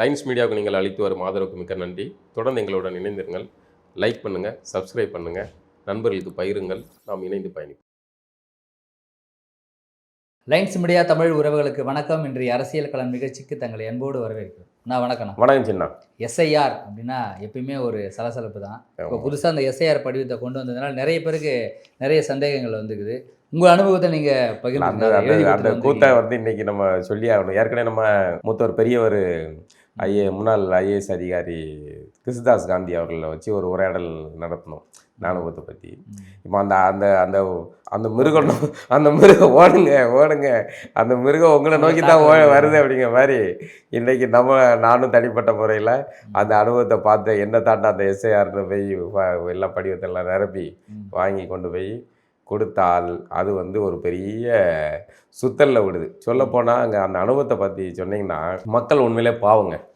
Lines மீடியாவுக்கு நீங்கள் அளித்து வரும் ஆதரவுக்கு மிக்க நன்றி. தொடர்ந்து எங்களுடன் இணைந்திருங்கள். லைக் பண்ணுங்கள் சப்ஸ்கிரைப் பண்ணுங்கள் நண்பர்களுக்கு பகிருங்கள். நாம் இணைந்து பயணிப்போம். லைன்ஸ் மீடியா தமிழ் உறவுகளுக்கு வணக்கம். இன்றைய அரசியல் களம் நிகழ்ச்சிக்கு தங்களை அன்போடு வரவேற்கிறோம். நான் வணக்கம் வணக்கம் சின்ன. எஸ்ஐஆர் அப்படின்னா எப்பயுமே ஒரு சலசலப்பு தான். இப்போ புதுசாக அந்த எஸ்ஐஆர் படிவத்தை கொண்டு வந்ததுனால நிறைய பேருக்கு நிறைய சந்தேகங்கள் வந்துக்குது. உங்கள் அனுபவத்தை நீங்கள் அந்த அந்த கூத்தை வந்து இன்னைக்கு நம்ம சொல்லி ஆகணும். ஏற்கனவே நம்ம மூத்தவர் பெரியவர் ஐஏ முன்னாள் ஐஏஎஸ் அதிகாரி கிருஷ்ணதாஸ் காந்தி அவர்களை வச்சு ஒரு உரையாடல் நடத்தணும் நானுபத்தை பற்றி இப்போ அந்த அந்த அந்த அந்த மிருகம் அந்த மிருகம் ஓடுங்க ஓடுங்க. அந்த மிருகம் உங்களை நோக்கி தான் ஓ வருது அப்படிங்கிற மாதிரி இன்றைக்கி நம்ம நானும் தனிப்பட்ட முறையில் அந்த அனுபவத்தை பார்த்து என்ன தாண்டா அந்த எஸ்ஐஆர்னு போய் எல்லா படிவத்தெல்லாம் நிரப்பி வாங்கி கொண்டு போய் கொடுத்தால் அது வந்து ஒரு பெரிய சுத்தலில் விடுது. சொல்லப்போனால் அங்கே அந்த அனுபவத்தை பற்றி சொன்னீங்கன்னா மக்கள் உண்மையிலே பாவங்க.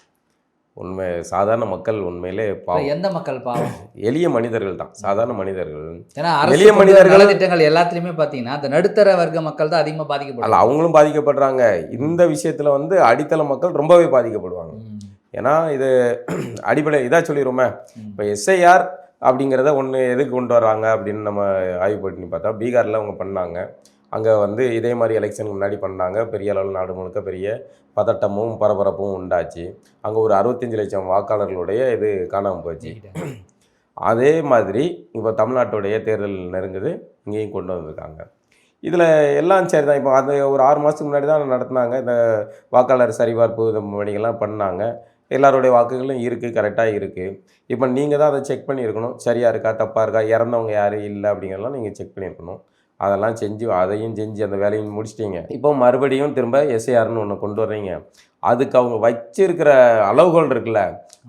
உண்மை சாதாரண மக்கள் உண்மையிலே பாவம். எந்த மக்கள் பாவம்? எளிய மனிதர்கள் தான். சாதாரண மனிதர்கள். ஏன்னா எளிய மனிதர்கள்- திட்டங்கள் எல்லாத்துலேயுமே பார்த்தீங்கன்னா அந்த நடுத்தர வர்க்க மக்கள் தான் அதிகமாக பாதிக்கப்படும் அவங்களும் பாதிக்கப்படுறாங்க. இந்த விஷயத்தில் வந்து அடித்தள மக்கள் ரொம்பவே பாதிக்கப்படுவாங்க. ஏன்னா இது அடிப்படை இதாக சொல்லிடுவோமே இப்போ எஸ்ஐஆர் அப்படிங்கிறத ஒன்று எதுக்கு கொண்டு வர்றாங்க அப்படின்னு நம்ம ஆய்வு பண்ணி பார்த்தா பீகாரில் அவங்க பண்ணாங்க. அங்கே வந்து இதே மாதிரி எலெக்ஷனுக்கு முன்னாடி பண்ணாங்க. பெரிய அளவில் நாடு முழுக்க பெரிய பதட்டமும் பரபரப்பும் உண்டாச்சு. அங்கே ஒரு அறுபத்தஞ்சு லட்சம் வாக்காளர்களுடைய இது காணாமல் போச்சு. அதே மாதிரி இப்போ தமிழ்நாட்டுடைய தேர்தல் நெருங்குது இங்கேயும் கொண்டு வந்திருக்காங்க. இதில் எல்லாம் சரி தான் இப்போ அது ஒரு ஆறு மாதத்துக்கு முன்னாடி தான் நடத்தினாங்க. இந்த வாக்காளர் சரிபார்ப்பு இந்த பணிகள்லாம் பண்ணாங்க. எல்லாருடைய வாக்குகளும் இருக்குது கரெக்டாக இருக்குது இப்போ நீங்கள் தான் அதை செக் பண்ணியிருக்கணும். சரியாக இருக்கா தப்பாக இருக்கா இறந்தவங்க யார் இல்லை அப்படிங்கிறலாம் நீங்கள் செக் பண்ணியிருக்கணும். அதெல்லாம் செஞ்சு அதையும் செஞ்சு அந்த வேலையும் முடிச்சிட்டிங்க. இப்போ மறுபடியும் திரும்ப எஸ்ஐஆர்னு ஒன்று கொண்டு வர்றீங்க. அதுக்கு அவங்க வச்சிருக்கிற அளவுகோல் இருக்குல்ல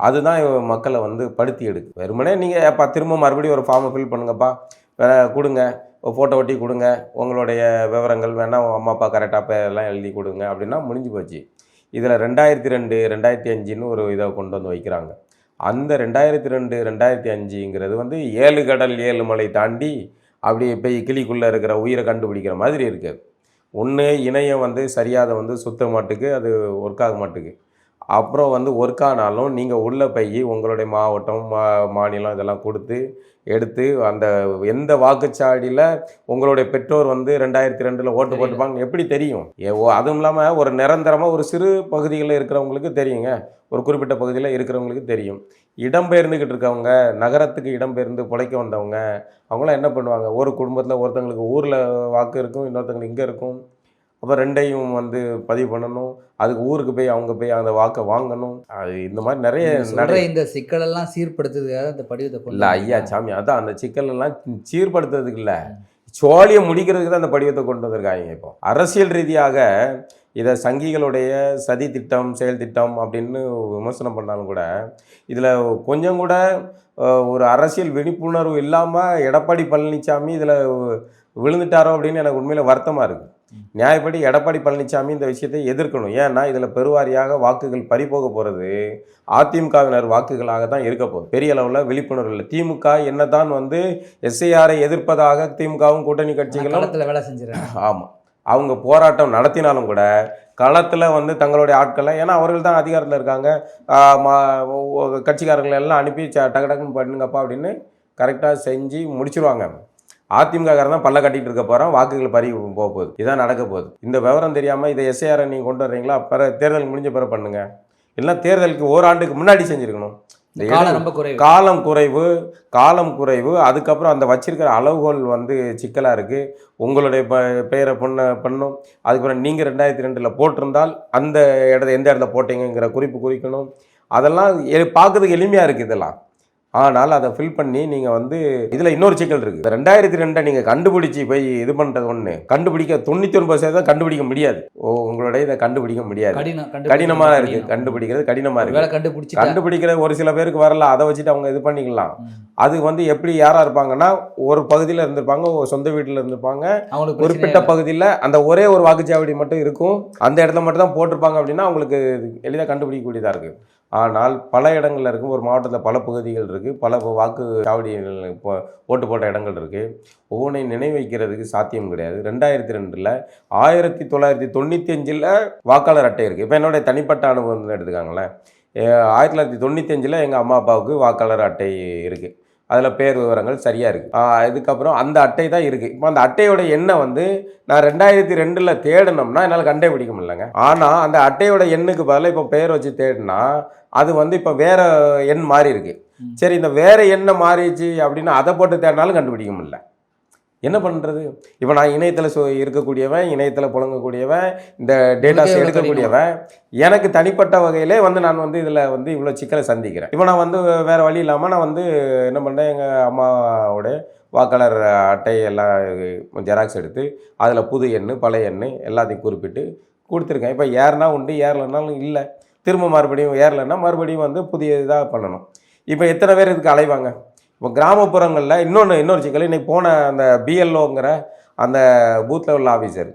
அதுதான் மக்களை வந்து படுத்தி எடுக்கு வெறுமனே நீங்கள் ஏப்பா திரும்ப மறுபடியும் ஒரு ஃபார்மை ஃபில் பண்ணுங்கப்பா. வேற கொடுங்க. ஃபோட்டோ ஒட்டி கொடுங்க. உங்களுடைய விவரங்கள் வேணால் அம்மா அப்பா கரெக்டாக எல்லாம் எழுதி கொடுங்க. அப்படின்னா முடிஞ்சு போச்சு. இதில் ரெண்டாயிரத்தி ரெண்டு ரெண்டாயிரத்தி அஞ்சுன்னு ஒரு இதை கொண்டு வந்து வைக்கிறாங்க. அந்த ரெண்டாயிரத்தி ரெண்டு ரெண்டாயிரத்தி அஞ்சுங்கிறது வந்து ஏழு கடல் ஏழு மலை தாண்டி அப்படி போய் கிளிக்குள்ளே இருக்கிற உயிரை கண்டுபிடிக்கிற மாதிரி இருக்குது. ஒன்று இணையம் வந்து சரியாக வந்து சுத்த மாட்டுக்கு அது ஒர்க் ஆக மாட்டுக்கு. அப்புறம் வந்து ஒர்க் ஆனாலும் நீங்கள் உள்ளே போய் உங்களுடைய மாவட்டம் மா மாநிலம் இதெல்லாம் கொடுத்து எடுத்து அந்த எந்த வாக்குச்சாவடியில் உங்களுடைய பெற்றோர் வந்து ரெண்டாயிரத்தி ரெண்டில் ஓட்டு தெரியல. போட்டுப்பாங்க எப்படி தெரியும்? ஏ, ஓ, அதுவும் இல்லாமல் ஒரு நிரந்தரமாக ஒரு சிறு பகுதிகளில் இருக்கிறவங்களுக்கு தெரியுங்க. ஒரு குறிப்பிட்ட பகுதியில் இருக்கிறவங்களுக்கு தெரியும். இடம்பெயர்ந்துக்கிட்டு இருக்கவங்க நகரத்துக்கு இடம்பெயர்ந்து பிழைக்க வந்தவங்க அவங்களாம் என்ன பண்ணுவாங்க? ஒரு குடும்பத்தில் ஒருத்தங்களுக்கு ஊரில் வாக்கு இருக்கும் இன்னொருத்தங்களுக்கு இங்கே இருக்கும். அப்போ ரெண்டையும் வந்து பதிவு பண்ணணும். அதுக்கு ஊருக்கு போய் அவங்க போய் அந்த வாக்கை வாங்கணும். அது இந்த மாதிரி நிறைய நடை இந்த சிக்கலெல்லாம் சீர்படுத்துறதுக்காக இந்த படிவத்தை கொண்டு இல்லை ஐயா சாமி அதான் அந்த சிக்கல் எல்லாம் சீர்படுத்துறதுக்கு இல்லை. சோழியை முடிக்கிறதுக்கு தான் அந்த படிவத்தை கொண்டு வந்திருக்காங்க இப்போ. அரசியல் ரீதியாக இதை சங்கிகளுடைய சதி திட்டம் செயல் திட்டம் அப்படின்னு விமர்சனம் பண்ணாலும் கூட இதில் கொஞ்சம் கூட ஒரு அரசியல் விழிப்புணர்வு இல்லாமல் எடப்பாடி பழனிசாமி இதில் விழுந்துட்டாரோ அப்படின்னு எனக்கு உண்மையில் வருத்தமாக இருக்குது நியாயப்படி எடப்பாடி பழனிசாமி இந்த விஷயத்தை எதிர்க்கணும். ஏன்னா இதில் பெருவாரியாக வாக்குகள் பறிபோக போகிறது அதிமுகவினர் வாக்குகளாக தான் இருக்க போகுது. பெரிய அளவில் விழிப்புணர்வு இல்லை. திமுக என்னதான் வந்து எஸ்ஐஆரை எதிர்ப்பதாக திமுகவும் கூட்டணி கட்சிகளும் வேலை செஞ்சுறேன் ஆமாம் அவங்க போராட்டம் நடத்தினாலும் கூட களத்தில் வந்து தங்களுடைய ஆட்களை ஏன்னா அவர்கள் தான் அதிகாரத்தில் இருக்காங்க. கட்சிக்காரங்களை எல்லாம் அனுப்பி டக்கு டக்குன்னு பண்ணுங்கப்பா அப்படின்னு கரெக்டாக செஞ்சு முடிச்சிருவாங்க. அதிமுக தான் பல்ல கட்டிட்டு இருக்க போகிறோம் வாக்குகள் பறி போக போகுது. இதான் நடக்க போகுது. இந்த விவரம் தெரியாமல் இதை எஸ்ஐஆரை நீங்கள் கொண்டு வர்றீங்களா? பிற தேர்தல் முடிஞ்ச பிறகு பண்ணுங்க. இல்லைன்னா தேர்தலுக்கு ஓராண்டுக்கு முன்னாடி செஞ்சுருக்கணும். காலம் குறைவு. காலம் குறைவு காலம் குறைவு. அதுக்கப்புறம் அந்த வச்சிருக்கிற அளவுகோல் வந்து சிக்கலாக இருக்குது உங்களுடைய ப பெயரை பொண்ணை பண்ணும். அதுக்கப்புறம் நீங்கள் ரெண்டாயிரத்தி ரெண்டில் போட்டிருந்தால் அந்த இடத்த எந்த இடத்துல போட்டீங்கங்கிற குறிப்பு குறிக்கணும். அதெல்லாம் எ- பார்க்கறதுக்கு எளிமையாக இருக்குது இதெல்லாம். ஆனால் அதை ஃபில் பண்ணி நீங்கள் வந்து இதில் இன்னொரு சிக்கல் இருக்குது ரெண்டாயிரத்தி ரெண்டை நீங்கள் கண்டுபிடிச்சி போய் இது பண்ணுறது ஒன்று கண்டுபிடிக்க தொண்ணூற்றி ஒன்பது சதவீதம் கண்டுபிடிக்க முடியாது. ஓ உங்களுடைய இதை கண்டுபிடிக்க முடியாது. கடினம் கடினமாக கண்டுபிடிக்கிறது இருக்குது கடினம். கண்டுபிடிக்கிறது கடினமாக இருக்குது ஒருவேளை கண்டுபிடிச்சிட்டா கண்டுபிடிக்கிற ஒரு சில பேருக்கு வரல அதை வச்சுட்டு அவங்க இது பண்ணிக்கலாம். அது வந்து எப்படி யாரா இருப்பாங்கன்னா ஒரு பகுதியில் இருந்திருப்பாங்க சொந்த வீட்டில் இருந்திருப்பாங்க. அவங்களுக்கு குறிப்பிட்ட பகுதியில் அந்த ஒரே ஒரு வாக்குச்சாவடி மட்டும் இருக்கும். அந்த இடத்துல மட்டும் தான் போட்டிருப்பாங்க அப்படின்னா அவங்களுக்கு எளிதாக கண்டுபிடிக்கக்கூடியதாக இருக்குது ஆனால் பல இடங்களில் இருக்கும் ஒரு மாவட்டத்தில் பல பகுதிகள் இருக்குது பல வாக்கு சாவடிகள் இப்போ ஓட்டு போட்ட இடங்கள் இருக்குது ஒவ்வொன்றையும் நினைவு வைக்கிறதுக்கு சாத்தியம் கிடையாது. ரெண்டாயிரத்தி ரெண்டில் ஆயிரத்தி தொள்ளாயிரத்தி தொண்ணூற்றி அஞ்சில் வாக்காளர் அட்டை இருக்குது இப்போ என்னுடைய தனிப்பட்ட அனுபவம் எடுத்துக்காங்களேன். ஆயிரத்தி தொள்ளாயிரத்தி தொண்ணூற்றி அஞ்சில் எங்கள் அம்மா அப்பாவுக்கு வாக்காளர் அட்டை இருக்குது அதில் பேர் விவரங்கள் சரியாக இருக்குது இதுக்கப்புறம் அந்த அட்டை தான் இருக்குது இப்போ அந்த அட்டையோட எண்ணை வந்து நான் ரெண்டாயிரத்தி ரெண்டில் தேடினோம்னா என்னால் கண்டுபிடிக்க முடியலங்க. ஆனால் அந்த அட்டையோட எண்ணுக்கு பதிலாக இப்போ பேர் வச்சு தேடினா அது வந்து இப்போ வேற எண் மாறி இருக்கு. ம். சரி இந்த வேற எண்ணை மாறிடுச்சு அப்படின்னா அதை போட்டு தேடினாலும் கண்டுபிடிக்க முடியல. என்ன பண்ணுறது இப்போ நான் இணையத்தில் சொ இருக்கக்கூடியவன் இணையத்தில் புழங்கக்கூடியவன் இந்த டேட்டாஸ் எடுக்கக்கூடியவன் எனக்கு தனிப்பட்ட வகையிலே வந்து நான் வந்து இதில் வந்து இவ்வளோ சிக்கலை சந்திக்கிறேன். இப்போ நான் வந்து வேறு வழி இல்லாமல் நான் வந்து என்ன பண்ணேன் எங்கள் அம்மாவோட வாக்காளர் அட்டை எல்லாம் ஜெராக்ஸ் எடுத்து அதில் புது எண் பழைய எண் எல்லாத்தையும் குறிப்பிட்டு கொடுத்துருக்கேன். இப்போ ஏறுனா உண்டு ஏறலைனாலும் இல்லை. திரும்ப மறுபடியும் ஏறலைன்னா மறுபடியும் வந்து புதிய இதாக பண்ணணும். இப்போ எத்தனை பேர் இதுக்கு அலைவாங்க? இப்போ கிராமப்புறங்களில் இன்னொன்று இன்னொரு சிக்கல் இன்னைக்கு போன அந்த பிஎல்ஓங்கிற அந்த பூத்தில் உள்ள ஆஃபீஸர்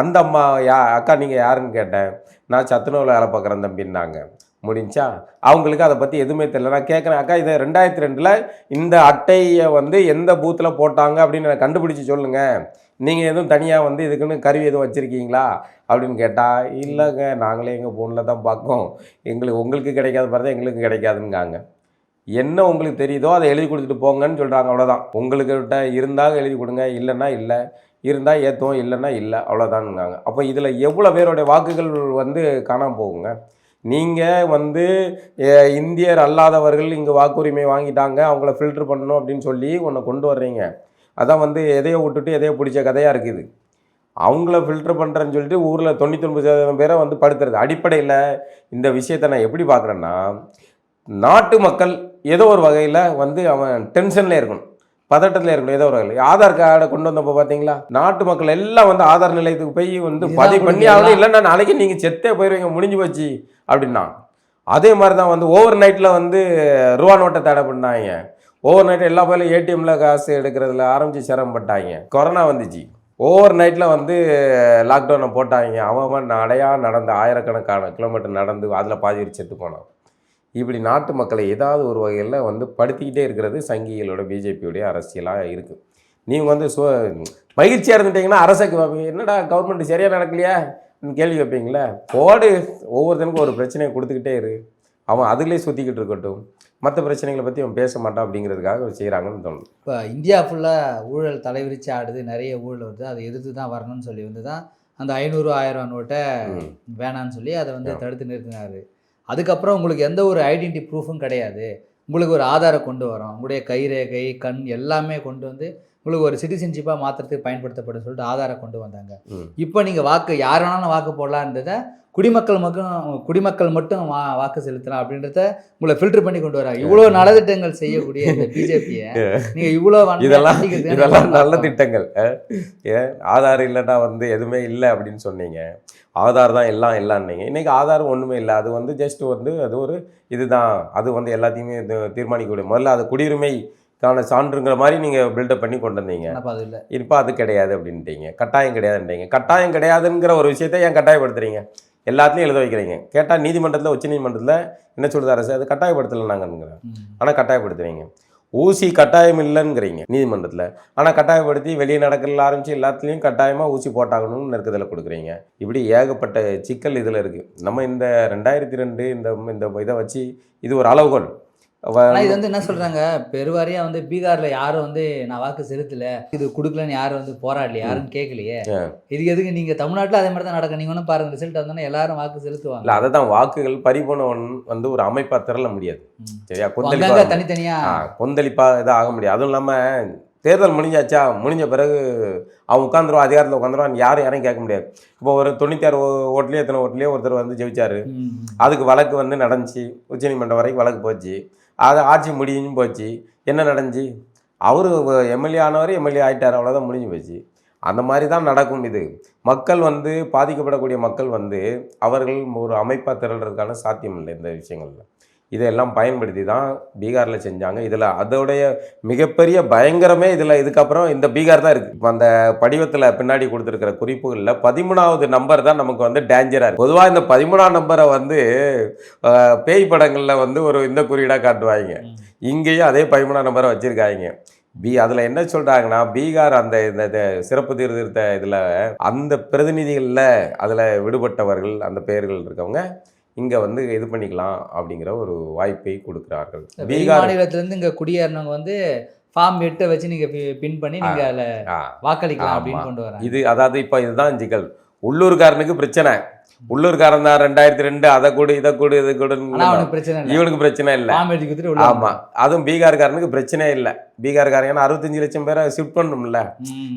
அந்த அம்மா யா அக்கா நீங்கள் யாருன்னு கேட்டேன். நான் சத்துணவில் வேலை பார்க்குறேன் தம்பின்னாங்க. முடிஞ்சா? அவங்களுக்கு அதை பற்றி எதுவுமே தெரியல. நான் கேட்குறேன் அக்கா இதை ரெண்டாயிரத்தி ரெண்டில் இந்த அட்டையை வந்து எந்த பூத்தில் போட்டாங்க? அப்படின்னு நான் கண்டுபிடிச்சி சொல்லுங்கள் நீங்கள் எதுவும் தனியாக வந்து இதுக்குன்னு கருவி எதுவும் வச்சுருக்கீங்களா? அப்படின்னு கேட்டால் இல்லைங்க நாங்களே எங்கள் ஃபோனில் தான் பார்க்கோம் எங்களுக்கு உங்களுக்கு கிடைக்காத மாதிரி தான் எங்களுக்கு கிடைக்காதுங்காங்க என்ன உங்களுக்கு தெரியுதோ அதை எழுதி கொடுத்துட்டு போங்கன்னு சொல்கிறாங்க அவ்வளோதான் உங்களுக்கிட்ட இருந்தால் எழுதி கொடுங்க இல்லைன்னா இல்லை. இருந்தால் ஏற்றுவோம் இல்லைன்னா இல்லை. அவ்வளோதானுங்க அப்போ இதில் எவ்வளோ பேருடைய வாக்குகள் வந்து காணாமல் போகுங்க? நீங்கள் வந்து இந்தியர் அல்லாதவர்கள் இங்கே வாக்குரிமை வாங்கிட்டாங்க அவங்கள ஃபில்டர் பண்ணணும் அப்படின்னு சொல்லி ஒன்று கொண்டு வர்றீங்க. அதான் வந்து எதையோ விட்டுட்டு எதையோ பிடிச்ச கதையாக இருக்குது. அவங்கள ஃபில்டர் பண்ணுறேன்னு சொல்லிட்டு ஊரில் தொண்ணூத்தொன்பது சதவீதம் பேரை வந்து படுத்துறது. அடிப்படையில் இந்த விஷயத்தை நான் எப்படி பார்க்குறேன்னா நாட்டு மக்கள் ஏதோ ஒரு வகையில் வந்து அவன் டென்ஷனில் இருக்கணும். பதட்டத்தில் இருக்கணும் ஏதோ ஒரு வகையில். ஆதார் கார்டை கொண்டு வந்தப்போ பார்த்தீங்களா நாட்டு மக்கள் எல்லாம் வந்து ஆதார் நிலையத்துக்கு போய் வந்து பதிவு பண்ணி ஆகணும். இல்லைன்னா நாளைக்கு நீங்கள் செத்தே போயிடுவீங்க முடிஞ்சு போச்சு அப்படின்னா. அதே மாதிரி தான் வந்து ஓவர் நைட்டில் வந்து ரூபா நோட்டை தடை பண்ணாங்க. ஓவர் நைட் எல்லா பேரும் ஏடிஎம்ல காசு எடுக்கிறதுல ஆரம்பிச்சு சிரமப்பட்டாங்க கொரோனா வந்துச்சு. ஓவர் நைட்டில் வந்து லாக்டவுனை போட்டாங்க. அவன் நடையாக நடந்து ஆயிரக்கணக்கான கிலோமீட்டர் நடந்து அதில் பாதி செத்து போனான். இப்படி நாட்டு மக்களை ஏதாவது ஒரு வகையில் வந்து படுத்திக்கிட்டே இருக்கிறது சங்கிகளோட பிஜேபியோடைய அரசியலாக இருக்குது நீங்கள் வந்து சோ மகிழ்ச்சியாக இருந்துட்டீங்கன்னா அரசுக்கு. என்னடா கவர்மெண்ட் சரியாக நடக்கலையா? கேள்வி வைப்பீங்களே போடு ஒவ்வொருத்தனுக்கும் ஒரு பிரச்சனையை கொடுத்துக்கிட்டே இரு. அவன் அதிலே சுற்றிக்கிட்டு இருக்கட்டும். மற்ற பிரச்சனைகளை பற்றி அவன் பேச மாட்டான் அப்படிங்கிறதுக்காக செய்கிறாங்கன்னு தோணும் இப்போ இந்தியா ஃபுல்லாக ஊழல் தலைவிரிச்சு ஆடுது. நிறைய ஊழல் வருது. அதை எதிர்த்து தான் வரணும்னு சொல்லி வந்து தான் அந்த ஐநூறு ஆயிரம் நோட்டை. வேணான்னு சொல்லி அதை வந்து தடுத்து நிறுத்தினாரு. அதுக்கப்புறம் உங்களுக்கு எந்த ஒரு ஐடென்டி ப்ரூஃபும் கிடையாது. உங்களுக்கு ஒரு ஆதாரம் கொண்டு வரோம். உங்களுடைய கைரேகை கண் எல்லாமே கொண்டு வந்து உங்களுக்கு ஒரு சிட்டிசன்ஷிப்பாக மாற்றுறதுக்கு பயன்படுத்தப்படும் சொல்லிட்டு ஆதாரம் கொண்டு வந்தாங்க. இப்போ நீங்கள் வாக்கு யார் வேணாலும் வாக்கு போடலாம் இருந்ததை குடிமக்கள் மட்டும் குடிமக்கள் மட்டும் வா வாக்கு செலுத்தலாம் அப்படின்றத உங்களை ஃபில்டர் பண்ணி கொண்டு வராங்க. இவ்வளோ நலத்திட்டங்கள் செய்யக்கூடிய இந்த பிஜேபியை நீங்கள் இவ்வளோ இதெல்லாம் இதெல்லாம் நல்ல? திட்டங்கள். ஏன் ஆதார் இல்லைன்னா வந்து எதுவுமே இல்லை அப்படின்னு சொன்னீங்க. ஆதார் தான் எல்லாம் இல்லைன்னீங்க. இன்னைக்கு ஆதார் ஒன்றுமே இல்லை. அது வந்து ஜஸ்ட் வந்து அது ஒரு இதுதான். அது வந்து எல்லாத்தையுமே தீர்மானிக்கக்கூடிய முதல்ல அது குடியுரிமைக்கான சான்றுங்கிற மாதிரி நீங்கள் பில்டப் பண்ணி கொண்டு வந்தீங்க. அது இல்லை. இப்போ அது கிடையாது அப்படின்ட்டீங்க. கட்டாயம் கிடையாதுன்றீங்க. கட்டாயம் கிடையாதுங்கிற ஒரு விஷயத்தை ஏன் கட்டாயப்படுத்துறீங்க? எல்லாத்துலையும் எழுத வைக்கிறீங்க. கேட்டால் நீதிமன்றத்தில் உச்ச நீதிமன்றத்தில் என்ன சொல்லுது அரசு அது கட்டாயப்படுத்தலை நாங்கங்கிறேன் ஆனால் கட்டாயப்படுத்துறீங்க. ஊசி கட்டாயம் இல்லைங்கிறீங்க நீதிமன்றத்தில். ஆனால் கட்டாயப்படுத்தி வெளியே நடக்கிறதுல ஆரம்பித்து எல்லாத்துலேயும் கட்டாயமாக ஊசி போட்டாகணும்னு நெருக்கத்தில் கொடுக்குறீங்க. இப்படி ஏகப்பட்ட சிக்கல் இதில் இருக்குது நம்ம இந்த ரெண்டாயிரத்தி ரெண்டு இந்த இந்த இதை வச்சு இது ஒரு அளவுகோல் ஆனால் இது வந்து என்ன சொல்றாங்க? பெருவாரியா வந்து பீகார்ல யாரும் வந்து நான் வாக்கு செலுத்தல. இது கொடுக்கலன்னு யாரும் வந்து போராடலையே யாரும் கேட்கலையே இதுக்கு எதுக்கு? நீங்க தமிழ்நாட்டுல அதே மாதிரி தான் நடக்கும். நீங்க ஒன்றும் பாருங்க ரிசல்ட் வந்தோன்னா எல்லாரும் வாக்கு செலுத்துவாங்க. இல்லை அதை தான் வாக்குகள் பறிபோனவன் வந்து ஒரு அமைப்பாக திரள முடியாது. சரியா? கொந்தளிப்பாக தனித்தனியா. ஆ கொந்தளிப்பாக இதாக ஆக முடியாது. அதுவும் இல்லாமல் தேர்தல் முடிஞ்சாச்சா? முடிஞ்ச பிறகு அவன் உட்காந்துருவான் அதிகாரத்தில் உட்காந்துருவான் யாரும் யாரையும் கேட்க முடியாது. இப்போ ஒரு தொண்ணூத்தாறு ஓட்டுலேயோ எத்தனை ஓட்டுலேயோ ஒருத்தர் வந்து ஜெயிச்சாரு. அதுக்கு வழக்கு வந்து நடந்துச்சு. உச்சநீதிமன்றம் வரைக்கும் வழக்கு போச்சு. அது ஆட்சி முடிஞ்சும் போச்சு. என்ன நடந்துச்சு? அவர் எம்எல்ஏ ஆனவர் எம்எல்ஏ ஆயிட்டார். அவ்வளோதான் முடிஞ்சு போச்சு. அந்த மாதிரி தான் நடக்கும் இது. மக்கள் வந்து பாதிக்கப்படக்கூடிய மக்கள் வந்து அவர்கள் ஒரு அமைப்பாக திரள்றதுக்கான சாத்தியம் இல்லை இந்த விஷயங்களில். இதையெல்லாம் பயன்படுத்தி தான் பீகாரில் செஞ்சாங்க. இதில் அதோடைய மிகப்பெரிய பயங்கரமே இதில் இதுக்கப்புறம் இந்த பீகார் தான் இருக்குது இப்போ அந்த படிவத்தில் பின்னாடி கொடுத்துருக்கிற குறிப்புகளில் பதிமூணாவது நம்பர் தான் நமக்கு வந்து டேஞ்சராக இருக்குது பொதுவாக இந்த பதிமூணாம் நம்பரை வந்து பேய் படங்களில் வந்து ஒரு இந்த குறியீடாக காட்டுவாங்க. இங்கேயும் அதே பதிமூணாம் நம்பரை வச்சுருக்காங்க. பி அதில் என்ன சொல்கிறாங்கன்னா பீகார் அந்த இந்த சிறப்பு தீர்திருத்த இதில் அந்த பிரதிநிதிகளில் அதில் விடுபட்டவர்கள் அந்த பெயர்கள் இருக்கவங்க இங்கே வந்து இது பண்ணிக்கலாம் அப்படிங்கிற ஒரு வாய்ப்பை கொடுக்குறார்கள். பீகார் மாநிலத்திலேருந்து இங்கே குடியேறினவங்க வந்து ஃபார்ம் எட்டை வச்சு நீங்கள் பின் பண்ணி நீங்கள் அதில் வாக்களிக்கலாம். அப்படின்னு கொண்டு வராங்க. இது அதாவது இப்போ இதுதான் சிக்கல். உள்ளூர்காரனுக்கு பிரச்சனை. உள்ளூர்காரன் தான் ரெண்டாயிரத்தி ரெண்டு அதை கொடு இதை கொடு இதை பிரச்சனை இல்லை. இவனுக்கு பிரச்சனை இல்லை. ஃபார்ம் எடுத்து கொடுத்துட்டு உள்ள ஆமா. அதுவும் பீகார்காரனுக்கு பிரச்சனையே இல்லை. பீகார்காரன் ஏன்னா அறுபத்தஞ்சு லட்சம் பேரை ஷிஃப்ட் பண்ணணும்ல.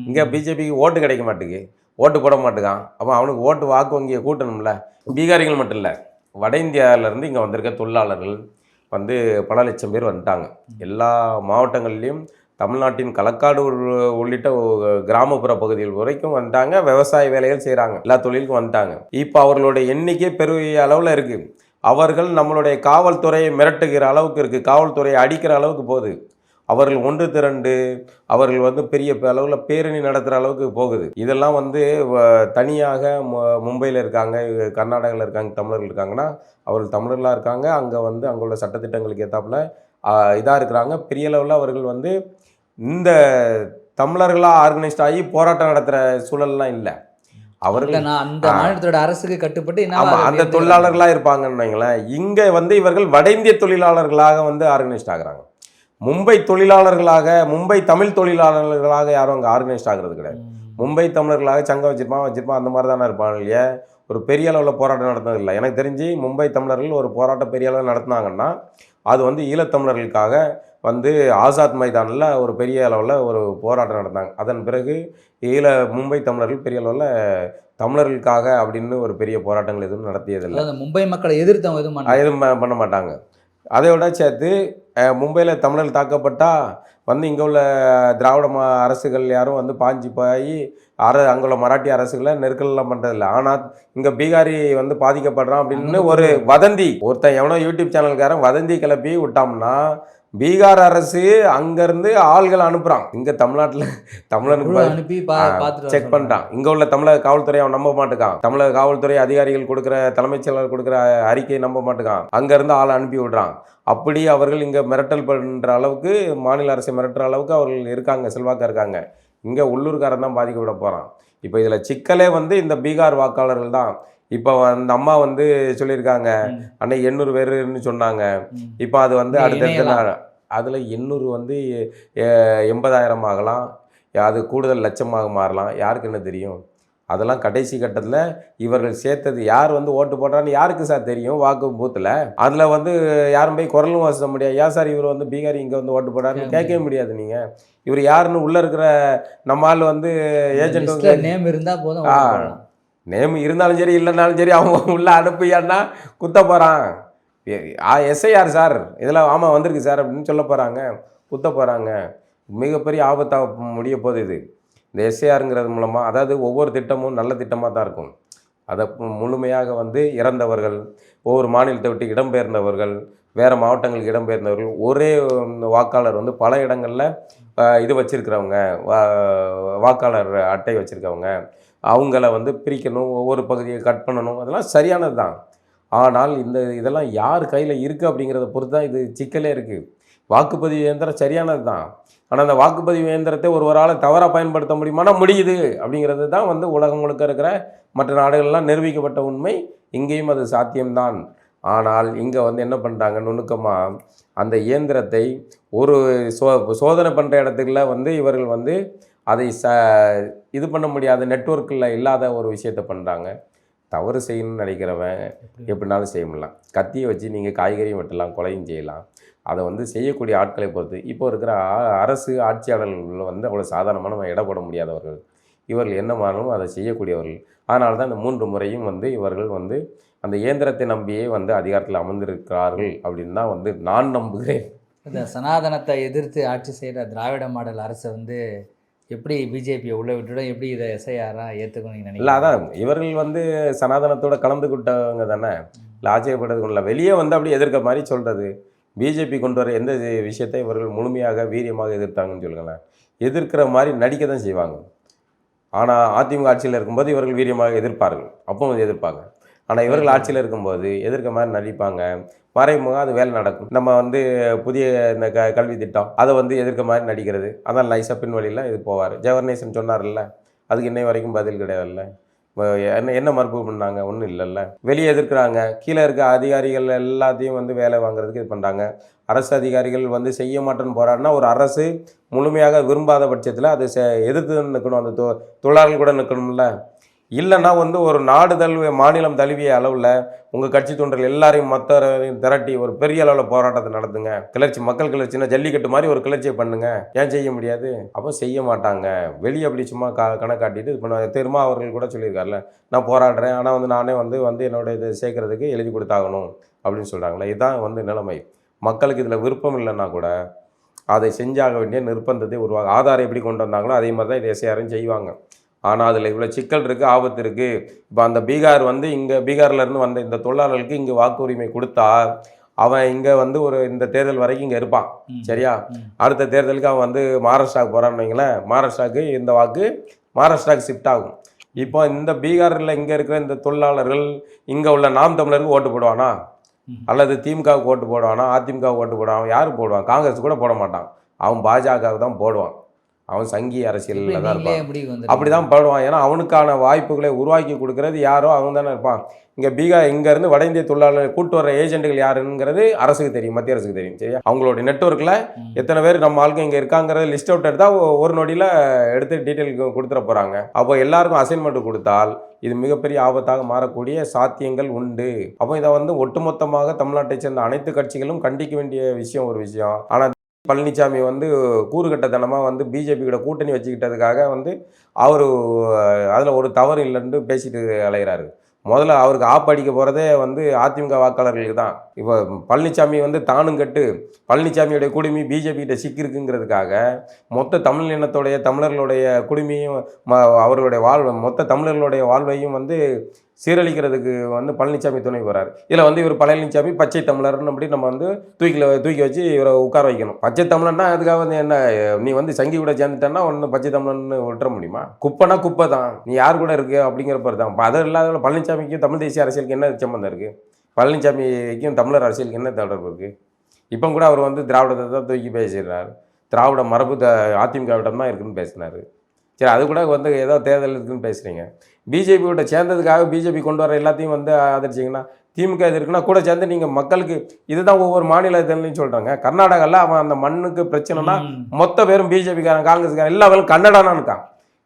இங்கே பிஜேபிக்கு ஓட்டு கிடைக்க மாட்டேங்குது ஓட்டு போட மாட்டேங்கான் அப்போ அவனுக்கு ஓட்டு வாக்கு வங்கியை கூட்டணும்ல. பீகாரிகள் மட்டும் இல்லை. வட இந்தியாவிலேருந்து இங்கே வந்திருக்க தொழிலாளர்கள் வந்து பல லட்சம் பேர் வந்துட்டாங்க. எல்லா மாவட்டங்கள்லேயும் தமிழ்நாட்டின் களக்காடு உள்ளிட்ட கிராமப்புற பகுதிகள் வரைக்கும் வந்துட்டாங்க. விவசாய வேலைகள் செய்கிறாங்க எல்லா தொழிலுக்கும் வந்துட்டாங்க. இப்போ அவர்களுடைய எண்ணிக்கை பெரிய அளவில் இருக்குது அவர்கள் நம்மளுடைய காவல்துறையை மிரட்டுகிற அளவுக்கு இருக்குது காவல்துறையை அடிக்கிற அளவுக்கு போகுது. அவர்கள் ஒன்று திரண்டு அவர்கள் வந்து பெரிய அளவில் பேரணி நடத்துகிற அளவுக்கு போகுது. இதெல்லாம் வந்து தனியாக மு- மும்பையில் இருக்காங்க கர்நாடகாவில் இருக்காங்க தமிழர்கள் இருக்காங்கன்னா அவர்கள் தமிழர்களாக இருக்காங்க. அங்கே வந்து அங்கே உள்ள சட்டத்திட்டங்களுக்கு ஏற்றாப்புல இதாக இருக்கிறாங்க. பெரிய அளவில் அவர்கள் வந்து இந்த தமிழர்களாக ஆர்கனைஸ்ட் ஆகி போராட்டம் நடத்துகிற சூழல்லாம் இல்லை. அவர்கள் அந்த. மாநிலத்தோட அரசுக்கு கட்டுப்பட்டு அந்த தொழிலாளர்களாக இருப்பாங்கன்னு வைங்களேன். இங்கே வந்து இவர்கள் வட இந்திய தொழிலாளர்களாக வந்து ஆர்கனைஸ்ட் ஆகுறாங்க. மும்பை தொழிலாளர்களாக மும்பை தமிழ் தொழிலாளர்களாக யாரும் அங்கே ஆர்கனைஸ்ட் ஆகுறது கிடையாது. மும்பை தமிழர்களாக சங்கம் வச்சிருப்பான் வச்சிருப்பான் அந்த மாதிரி தானே இருப்பாங்க இல்லையா? ஒரு பெரிய அளவில் போராட்டம் நடத்தினது இல்லை. எனக்கு தெரிஞ்சு மும்பை தமிழர்கள் ஒரு போராட்டம் பெரிய அளவில் நடத்தினாங்கன்னா அது வந்து ஈழத்தமிழர்களுக்காக வந்து ஆசாத் மைதானில் ஒரு பெரிய அளவில் ஒரு போராட்டம் நடந்தாங்க. அதன் பிறகு ஈழ மும்பை தமிழர்கள் பெரிய அளவில் தமிழர்களுக்காக அப்படின்னு ஒரு பெரிய போராட்டங்கள் எதுவும் நடத்தியதில்லை. மும்பை மக்களை எதிர்த்தவங்க எதுவும் எதுவும் பண்ண மாட்டாங்க. அதையோட சேர்த்து மும்பையில் தமிழர்கள் தாக்கப்பட்டா வந்து இங்கே உள்ள திராவிட ம அரசுகள் யாரும் வந்து பாஞ்சு போய் அர அங்கே உள்ள மராட்டிய அரசுகளை நெருக்கல்லாம் பண்ணுறதில்ல ஆனால் இங்கே பீகாரி வந்து பாதிக்கப்படுறான் அப்படின்னு ஒரு வதந்தி ஒருத்தன் எவனோ யூடியூப் சேனல்காரன் வதந்தி கிளப்பி விட்டான்னா பீகார் அரசு அங்கேருந்து ஆள்கள் அனுப்புகிறான் இங்கே தமிழ்நாட்டில் தமிழனுக்கு அனுப்பி செக். பண்ணிட்டான். இங்கே உள்ள தமிழக காவல்துறை அவன் நம்ப மாட்டுக்கான். தமிழக காவல்துறை அதிகாரிகள் கொடுக்குற தலைமைச் செயலர் கொடுக்குற அறிக்கையை நம்ப மாட்டுக்கான். அங்கேருந்து ஆளை அனுப்பி விடுறான். அப்படி அவர்கள் இங்கே மிரட்டல் பண்ணுற அளவுக்கு மாநில அரசை மிரட்டுற அளவுக்கு அவர்கள் இருக்காங்க செல்வாக்கா இருக்காங்க. இங்கே உள்ளூர்காரன் தான் பாதிக்கப்பட போகிறான் இப்போ இதில் சிக்கலே வந்து இந்த பீகார் வாக்காளர்கள் தான். இப்போ அந்த அம்மா வந்து சொல்லியிருக்காங்க ம். அன்னைக்கு எண்ணூறு பேருன்னு சொன்னாங்க. இப்போ அது வந்து அடுத்தடுத்த அதில் எண்ணூறு வந்து எண்பதாயிரம் ஆகலாம் அது கூடுதல் லட்சமாக மாறலாம். யாருக்கு என்ன தெரியும்? அதெல்லாம் கடைசி கட்டத்தில் இவர்கள் சேர்த்தது யார் வந்து ஓட்டு போட்டான்னு யாருக்கு சார் தெரியும்? வாக்கு பூத்தில். அதில் வந்து யாரும் போய் குரலும் வாசிக்க முடியாது. ஏன் சார் இவர் வந்து பீகாரி இங்கே வந்து ஓட்டு போட்டாருன்னு கேட்கவே முடியாது. நீங்கள் இவர் யாருன்னு உள்ளே இருக்கிற நம்ம ஆள் வந்து ஏஜென்ட் நேம் இருந்தா போதும் ஆ. நேம் இருந்தாலும் சரி இல்லைனாலும் சரி அவன் உள்ளே அனுப்பியான்னா குத்த போகிறான் எஸ்ஐஆர் சார் இதில் ஆமாம் வந்திருக்கு சார் அப்படின்னு சொல்ல போகிறாங்க குத்த போகிறாங்க மிகப்பெரிய ஆபத்தாக முடிய போகுது இது. இந்த எஸ்ஐஆருங்கிறது மூலமாக அதாவது ஒவ்வொரு திட்டமும் நல்ல திட்டமாக தான் இருக்கும். அதை முழுமையாக வந்து இறந்தவர்கள் ஒவ்வொரு மாநிலத்தை விட்டு இடம்பெயர்ந்தவர்கள் வேறு மாவட்டங்களுக்கு இடம்பெயர்ந்தவர்கள் ஒரே வாக்காளர் வந்து பல இடங்களில் இது வச்சுருக்கிறவங்க வாக்காளர் அட்டை வச்சுருக்கவங்க அவங்கள வந்து பிரிக்கணும் ஒவ்வொரு பகுதியை கட் பண்ணணும். அதெல்லாம் சரியானது தான் ஆனால் இந்த இதெல்லாம் யார் கையில் இருக்குது அப்படிங்கிறத பொறுத்து தான் இது சிக்கலே இருக்குது வாக்குப்பதிவு இயந்திரம் சரியானது தான் ஆனால் அந்த வாக்குப்பதிவு இயந்திரத்தை ஒரு ஒரு ஆளை தவறாக பயன்படுத்த முடியுமானா முடியுது அப்படிங்கிறது தான் வந்து உலகம் முழுக்க இருக்கிற மற்ற நாடுகள்லாம் நிரூபிக்கப்பட்ட உண்மை. இங்கேயும் அது சாத்தியம்தான். ஆனால் இங்கே வந்து என்ன பண்ணுறாங்க நுணுக்கமாக அந்த இயந்திரத்தை ஒரு சோ சோதனை பண்ணுற இடத்துக்குள்ள வந்து இவர்கள் வந்து அதை ச இது பண்ண முடியாத நெட்வொர்க்கில் இல்லாத ஒரு விஷயத்த பண்ணுறாங்க. தவறு செய்யணும்னு நினைக்கிறவன் எப்படினாலும் செய்ய முடியலாம். கத்தியை வச்சு நீங்கள் காய்கறியும் வெட்டலாம் கொலையும் செய்யலாம். அதை வந்து செய்யக்கூடிய ஆட்களை பொறுத்து இப்போ இருக்கிற அரசு ஆட்சியாளர்கள் வந்து அவ்வளோ சாதாரணமான இட போட முடியாதவர்கள். இவர்கள் என்ன மாறும் அதை செய்யக்கூடியவர்கள். அதனால தான் இந்த மூன்று முறையும் வந்து இவர்கள் வந்து அந்த இயந்திரத்தை நம்பியே வந்து அதிகாரத்தில் அமர்ந்திருக்கிறார்கள் அப்படின்னு தான் வந்து நான் நம்புகிறேன். இந்த சனாதனத்தை எதிர்த்து ஆட்சி செய்கிற திராவிட மாடல் அரசை வந்து எப்படி பிஜேபியை உள்ள விட்டுடும் எப்படி இதை எஸ்ஐஆராக ஏற்றுக்கணும் இல்லை நினைக்கிறேன் அதான் இவர்கள் வந்து சனாதனத்தோட கலந்துக்கிட்டவங்க தானே? இல்லை ஆச்சரியப்படுறதுக்கு இல்லை வெளியே வந்து அப்படி எதிர்க்க மாதிரி சொல்கிறது பிஜேபி கொண்டு வர எந்த விஷயத்தை இவர்கள் முழுமையாக வீரியமாக எதிர்த்தாங்கன்னு சொல்லுங்களேன். எதிர்க்கிற மாதிரி நடிக்க தான் செய்வாங்க. ஆனால் அதிமுக ஆட்சியில் இருக்கும்போது இவர்கள் வீரியமாக எதிர்ப்பார்கள். அப்பவும் எதிர்ப்பாங்க. ஆனால் இவர்கள் ஆட்சியில் இருக்கும்போது எதிர்க்க மாதிரி நடிப்பாங்க. மறைமுகம் அது வேலை நடக்கும். நம்ம வந்து புதிய இந்த க கல்வி திட்டம் அதை வந்து எதிர்க்க மாதிரி நடிக்கிறது. அதான் லைஸாக பின்வழியில் இது போவார். ஜெகர்நேசன் சொன்னார்ல அதுக்கு இன்னை வரைக்கும் பதில் கிடையாதுல்ல. என்ன என்ன மறுப்பு பண்ணாங்க? ஒன்றும் இல்லைல்ல. வெளியே எதிர்க்கிறாங்க. கீழே இருக்க அதிகாரிகள் எல்லாத்தையும் வந்து வேலை வாங்குறதுக்கு இது பண்ணுறாங்க அரசு அதிகாரிகள் வந்து செய்ய மாட்டேன்னு போராடினா ஒரு அரசு முழுமையாக விரும்பாத பட்சத்தில் அதை செ எதிர்த்து நிற்கணும் அந்த தொ தொழிலாளர்கள் கூட நிற்கணும்ல இல்லைன்னா வந்து ஒரு நாடு தழுவிய மாநிலம் தழுவிய அளவில் உங்கள் கட்சி தொண்டர்கள் எல்லாரையும் மொத்தரையும் திரட்டி ஒரு பெரிய அளவில் போராட்டத்தை நடத்துங்க. கிளர்ச்சி மக்கள் கிளர்ச்சினா ஜல்லிக்கட்டு மாதிரி ஒரு கிளர்ச்சியை பண்ணுங்க. ஏன் செய்ய முடியாது? அப்போ செய்ய மாட்டாங்க. வெளியே அப்படி சும்மா க கணக்காட்டிட்டு இது பண்ணுவாங்க திரும்ப அவர்கள் கூட சொல்லியிருக்காருல்ல நான் போராடுறேன். ஆனால் வந்து நானே வந்து வந்து என்னோட இதை சேர்க்கறதுக்கு எழுதி கொடுத்தாகணும். அப்படின்னு சொல்கிறாங்களே இதுதான் வந்து நிலைமை. மக்களுக்கு இதில் விருப்பம் இல்லைன்னா கூட அதை செஞ்சாக வேண்டிய நிர்பந்தத்தை உருவாக ஆதாரம் எப்படி கொண்டு வந்தாங்களோ அதே மாதிரி தான் இதை எஸ்ஐஆரும் செய்வாங்க. ஆனால் அதில் இவ்வளோ சிக்கல் இருக்குது ஆபத்து இருக்குது இப்போ அந்த பீகார் வந்து இங்கே பீகார்லேருந்து வந்த இந்த தொழிலாளர்களுக்கு இங்கே வாக்குரிமை கொடுத்தா அவன் இங்கே வந்து ஒரு இந்த தேர்தல் வரைக்கும் இங்கே இருப்பான். சரியா. அடுத்த தேர்தலுக்கு அவன் வந்து மகாராஷ்டிராவுக்கு போகிறான்னு வைங்களேன். மகாராஷ்டிராவுக்கு இந்த வாக்கு மகாராஷ்டிராவுக்கு ஷிஃப்ட் ஆகும். இப்போ இந்த பீகாரில் இங்கே இருக்கிற இந்த தொழிலாளர்கள் இங்கே உள்ள நாம் தமிழருக்கு ஓட்டு போடுவானா. அல்லது திமுகவுக்கு ஓட்டு போடுவானா? அதிமுகவுக்கு ஓட்டு போடுவான்? யாருக்கு போடுவான்? காங்கிரஸ் கூட போட மாட்டான். அவன் பாஜகவுக்கு தான் போடுவான். அவன் சங்கி அரசியலில் தான் இருப்பான். அப்படி தான் பாடுவான். ஏன்னா அவனுக்கான வாய்ப்புகளை உருவாக்கி கொடுக்கறது யாரோ அவன் தானே இருப்பான். இங்கே பீகார் இங்கேருந்து வட இந்திய தொழிலாளர்கள் கூட்டு வர ஏஜென்ட்டுகள் யாருங்கிறது அரசுக்கு தெரியும் மத்திய அரசுக்கு தெரியும். சரியா? அவங்களுடைய நெட்ஒர்க்கில் எத்தனை பேர் நம்ம ஆளுங்க இங்கே இருக்காங்கிறத லிஸ்ட் அவுட் எடுத்தால் ஒரு நொடியில் எடுத்து டீட்டெயில் கொடுத்துட போகிறாங்க அப்போ எல்லாருக்கும் அசைன்மெண்ட் கொடுத்தால் இது மிகப்பெரிய ஆபத்தாக மாறக்கூடிய சாத்தியங்கள் உண்டு. அப்போ இதை வந்து ஒட்டுமொத்தமாக தமிழ்நாட்டை சேர்ந்த அனைத்து கட்சிகளும் கண்டிக்க வேண்டிய விஷயம் ஒரு விஷயம். ஆனால் பழனிசாமி வந்து கூறுகட்டத்தனமாக வந்து பிஜேபி கூட கூட்டணி வச்சுக்கிட்டதுக்காக வந்து அவர் அதில் ஒரு தவறு இல்லைன்னு பேசிட்டு அலைகிறாரு முதல்ல அவருக்கு ஆப் அடிக்க போகிறதே வந்து அதிமுக வாக்காளர்களுக்கு தான். இப்போ பழனிசாமி வந்து தானும் கட்டு பழனிசாமியுடைய குடுமி பிஜேபி கிட்ட மொத்த தமிழ் இனத்துடைய தமிழர்களுடைய குடுமையும் ம அவர்களுடைய வாழ்வு மொத்த தமிழர்களுடைய வாழ்வையும் வந்து சீரழிக்கிறதுக்கு வந்து பழனிசாமி துணை போகிறார் இதில் வந்து இவர் பழனிசாமி பச்சை தமிழர்னு அப்படி நம்ம வந்து தூக்கில தூக்கி வச்சு இவரை உட்கார வைக்கணும். பச்சை தமிழன்னா அதுக்காக வந்து என்ன நீ வந்து சங்கி கூட சேர்ந்துட்டேன்னா ஒன்று பச்சை தமிழன்னு விட்டுற முடியுமா? குப்பைனா குப்பை தான். நீ யார் கூட இருக்கு அப்படிங்கிற பேர் தான். இப்போ அது இல்லாத பழனிசாமிக்கும் தமிழ் தேசிய அரசியலுக்கு என்ன சம்பந்தம் இருக்குது பழனிசாமிக்கும் தமிழர் அரசியலுக்கு என்ன தொடர்பு இருக்குது இப்போ கூட அவர் வந்து திராவிடத்தை தான் தூக்கி பேசிடுறாரு. திராவிட மரபு த அதிமுகவிடம் தான் இருக்குன்னு பேசினார். சரி அது கூட வந்து ஏதோ தேர்தல் இருக்குன்னு பேசுகிறீங்க பிஜேபி கிட்ட சேர்ந்ததுக்காக பிஜேபி கொண்டு வர எல்லாத்தையும் வந்து ஆதரிச்சிங்கன்னா திமுக இது இருக்குன்னா கூட சேர்ந்து நீங்கள் மக்களுக்கு இதுதான் ஒவ்வொரு மாநிலத்திலையும் சொல்கிறாங்க கர்நாடகாவில் அவன் அந்த மண்ணுக்கு பிரச்சனைனா. மொத்த பேரும் பிஜேபிக்காரன் காங்கிரஸ்காரன் எல்லா பேரும் கன்னடானான்னு இருக்கான்.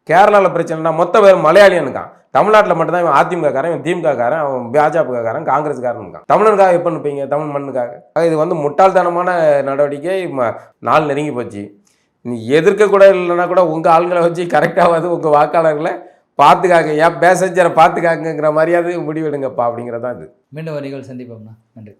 கேரளாவில் பிரச்சனைனா மொத்த பேரும் இருக்கான். தமிழ்நாட்டில் மட்டும்தான் இவன் அதிமுககாரன் இவன் திமுககாரன் அவன் பாஜகக்காரன் காங்கிரஸ்காரன் இருக்கான். தமிழனுக்காக எப்போ நிற்பீங்க தமிழ் மண்ணுக்காக. இது வந்து முட்டாள்தனமான நடவடிக்கை. நாள் நெருங்கி போச்சு. நீ எதிர்க்க கூட இல்லைன்னா கூட உங்கள் ஆளுங்களை வச்சு கரெக்டாவது உங்கள் வாக்காளர்களை பார்த்துக்காங்க ஏன் பேசஞ்சரை பார்த்துக்காங்கிற மாதிரியாவது முடிவெடுங்கப்பா அப்படிங்கிறதான் இது. மீண்டும் ஒரு நிகழ்வு சந்திப்போம்னா. நன்றி.